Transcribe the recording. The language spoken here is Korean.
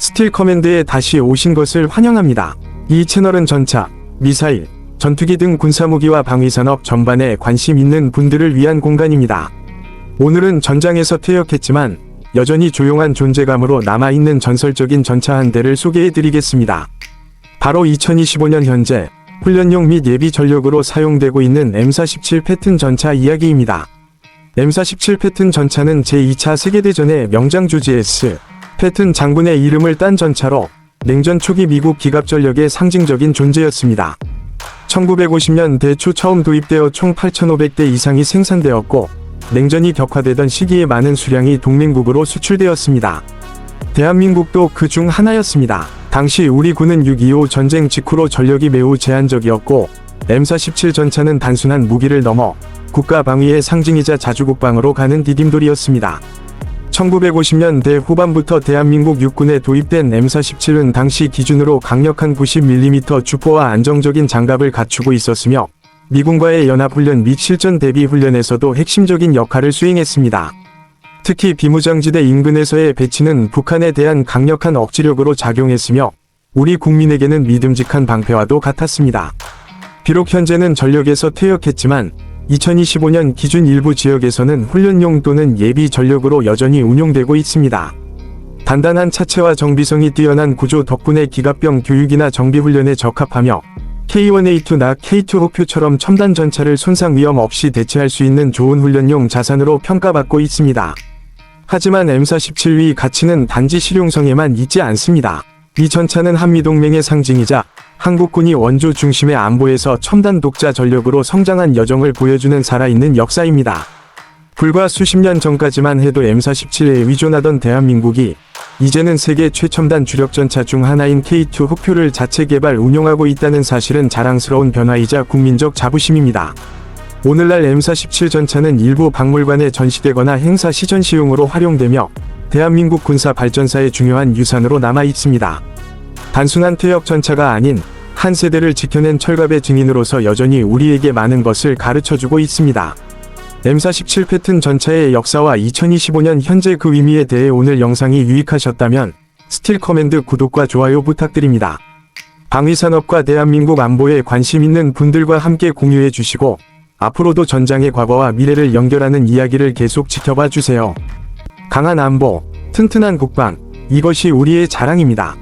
스틸 커맨드에 다시 오신 것을 환영합니다. 이 채널은 전차, 미사일, 전투기 등 군사무기와 방위산업 전반에 관심 있는 분들을 위한 공간입니다. 오늘은 전장에서 퇴역했지만 여전히 조용한 존재감으로 남아있는 전설적인 전차 한 대를 소개해드리겠습니다. 바로 2025년 현재 훈련용 및 예비 전력으로 사용되고 있는 M417 패튼 전차 이야기입니다. M417 패튼 전차는 제2차 세계대전의 명장주 GS 패튼 장군의 이름을 딴 전차로 냉전 초기 미국 기갑 전력의 상징적인 존재였습니다. 1950년 대 초 처음 도입되어 총 8,500대 이상이 생산되었고 냉전이 격화되던 시기에 많은 수량이 동맹국으로 수출되었습니다. 대한민국도 그 중 하나였습니다. 당시 우리 군은 6.25 전쟁 직후로 전력이 매우 제한적이었고 M417 전차는 단순한 무기를 넘어 국가 방위의 상징이자 자주국방으로 가는 디딤돌이었습니다. 1950년대 후반부터 대한민국 육군에 도입된 M417은 당시 기준으로 강력한 90mm 주포와 안정적인 장갑을 갖추고 있었으며 미군과의 연합훈련 및 실전 대비 훈련에서도 핵심적인 역할을 수행했습니다. 특히 비무장지대 인근에서의 배치는 북한에 대한 강력한 억지력으로 작용했으며 우리 국민에게는 믿음직한 방패와도 같았습니다. 비록 현재는 전력에서 퇴역했지만 2025년 기준 일부 지역에서는 훈련용 또는 예비 전력으로 여전히 운용되고 있습니다. 단단한 차체와 정비성이 뛰어난 구조 덕분에 기갑병 교육이나 정비 훈련에 적합하며 K1A2나 K2 호표처럼 첨단 전차를 손상 위험 없이 대체할 수 있는 좋은 훈련용 자산으로 평가받고 있습니다. 하지만 M417위 가치는 단지 실용성에만 있지 않습니다. 이 전차는 한미동맹의 상징이자 한국군이 원조 중심의 안보에서 첨단 독자 전력으로 성장한 여정을 보여주는 살아있는 역사입니다. 불과 수십 년 전까지만 해도 M417에 의존하던 대한민국이 이제는 세계 최첨단 주력 전차 중 하나인 K2 흑표를 자체 개발 운용하고 있다는 사실은 자랑스러운 변화이자 국민적 자부심입니다. 오늘날 M417 전차는 일부 박물관에 전시되거나 행사 시전시용으로 활용되며 대한민국 군사 발전사의 중요한 유산으로 남아 있습니다. 단순한 퇴역 전차가 아닌 한 세대를 지켜낸 철갑의 증인으로서 여전히 우리에게 많은 것을 가르쳐주고 있습니다. M417 패튼 전차의 역사와 2025년 현재 그 의미에 대해 오늘 영상이 유익하셨다면 스틸 커맨드 구독과 좋아요 부탁드립니다. 방위산업과 대한민국 안보에 관심 있는 분들과 함께 공유해 주시고 앞으로도 전장의 과거와 미래를 연결하는 이야기를 계속 지켜봐 주세요. 강한 안보, 튼튼한 국방, 이것이 우리의 자랑입니다.